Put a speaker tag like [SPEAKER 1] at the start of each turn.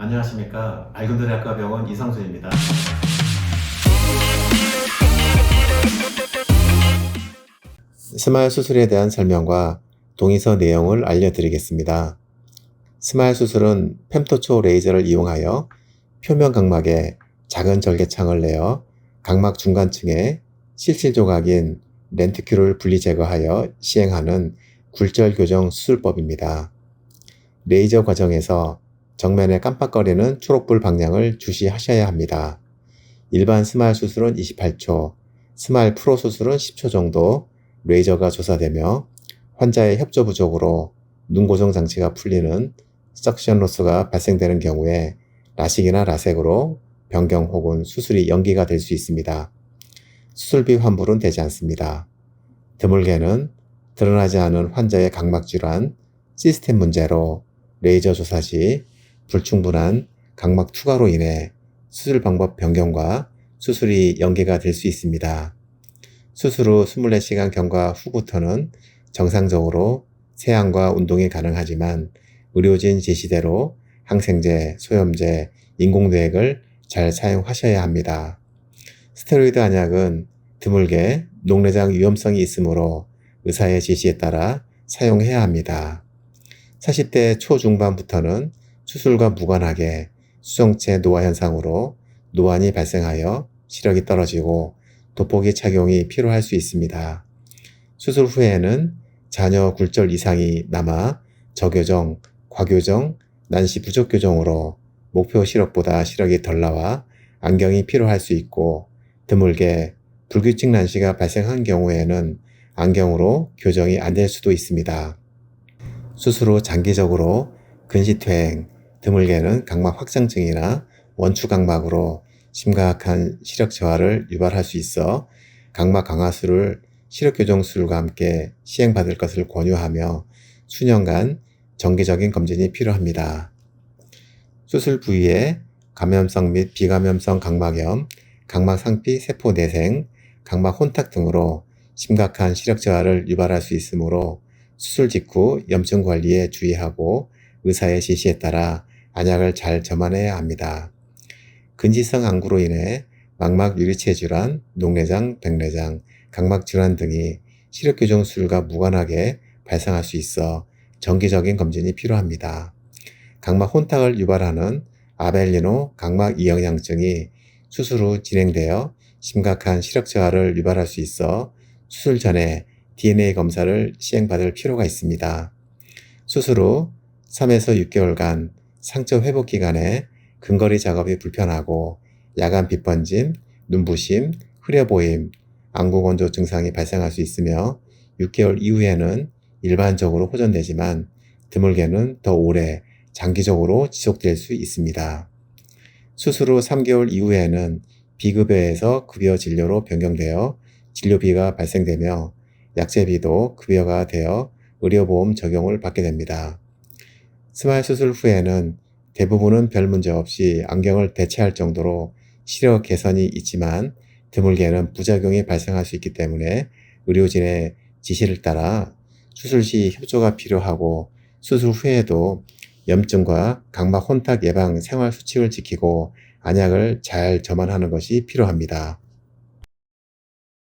[SPEAKER 1] 안녕하십니까 알건드레학과 병원 이상순입니다.
[SPEAKER 2] 스마일 수술에 대한 설명과 동의서 내용을 알려드리겠습니다. 스마일 수술은 fem토초 레이저를 이용하여 표면 각막에 작은 절개창을 내어 각막 중간층에 실실 조각인 렌티큘을 분리 제거하여 시행하는 굴절 교정 수술법입니다. 레이저 과정에서 정면에 깜빡거리는 초록불 방향을 주시하셔야 합니다. 일반 스마일 수술은 28초, 스마일 프로 수술은 10초 정도 레이저가 조사되며 환자의 협조 부족으로 눈 고정 장치가 풀리는 석션 로스가 발생되는 경우에 라식이나 라섹으로 변경 혹은 수술이 연기가 될 수 있습니다. 수술비 환불은 되지 않습니다. 드물게는 드러나지 않은 환자의 각막 질환, 시스템 문제로 레이저 조사 시 불충분한 각막 투과로 인해 수술 방법 변경과 수술이 연기가 될 수 있습니다. 수술 후 24시간 경과 후부터는 정상적으로 세안과 운동이 가능하지만 의료진 지시대로 항생제, 소염제, 인공뇌액을 잘 사용하셔야 합니다. 스테로이드 한약은 드물게 녹내장 위험성이 있으므로 의사의 지시에 따라 사용해야 합니다. 40대 초중반부터는 수술과 무관하게 수정체 노화 현상으로 노안이 발생하여 시력이 떨어지고 돋보기 착용이 필요할 수 있습니다. 수술 후에는 자녀 굴절 이상이 남아 저교정, 과교정, 난시 부족 교정으로 목표 시력보다 시력이 덜 나와 안경이 필요할 수 있고 드물게 불규칙 난시가 발생한 경우에는 안경으로 교정이 안 될 수도 있습니다. 수술 후 장기적으로 근시퇴행, 드물게는 각막 확장증이나 원추각막으로 심각한 시력 저하를 유발할 수 있어 각막 강화술을 시력교정술과 함께 시행받을 것을 권유하며 수년간 정기적인 검진이 필요합니다. 수술 부위에 감염성 및 비감염성 각막염, 각막 상피 세포 내생, 각막 혼탁 등으로 심각한 시력 저하를 유발할 수 있으므로 수술 직후 염증 관리에 주의하고 의사의 지시에 따라 안약을 잘 점안해야 합니다. 근지성 안구로 인해 망막 유리체 질환, 녹내장, 백내장, 각막 질환 등이 시력 교정 수술과 무관하게 발생할 수 있어 정기적인 검진이 필요합니다. 각막 혼탁을 유발하는 아벨리노 각막 이영양증이 수술 후 진행되어 심각한 시력 저하를 유발할 수 있어 수술 전에 DNA 검사를 시행받을 필요가 있습니다. 수술 후 3에서 6개월간 상처 회복 기간에 근거리 작업이 불편하고 야간 빛번짐, 눈부심, 흐려 보임, 안구 건조 증상이 발생할 수 있으며 6개월 이후에는 일반적으로 호전되지만 드물게는 더 오래 장기적으로 지속될 수 있습니다. 수술 후 3개월 이후에는 비급여에서 급여 진료로 변경되어 진료비가 발생되며 약제비도 급여가 되어 의료보험 적용을 받게 됩니다. 스마일 수술 후에는 대부분은 별 문제 없이 안경을 대체할 정도로 시력 개선이 있지만 드물게는 부작용이 발생할 수 있기 때문에 의료진의 지시를 따라 수술 시 협조가 필요하고 수술 후에도 염증과 각막 혼탁 예방 생활 수칙을 지키고 안약을 잘 점안하는 것이 필요합니다.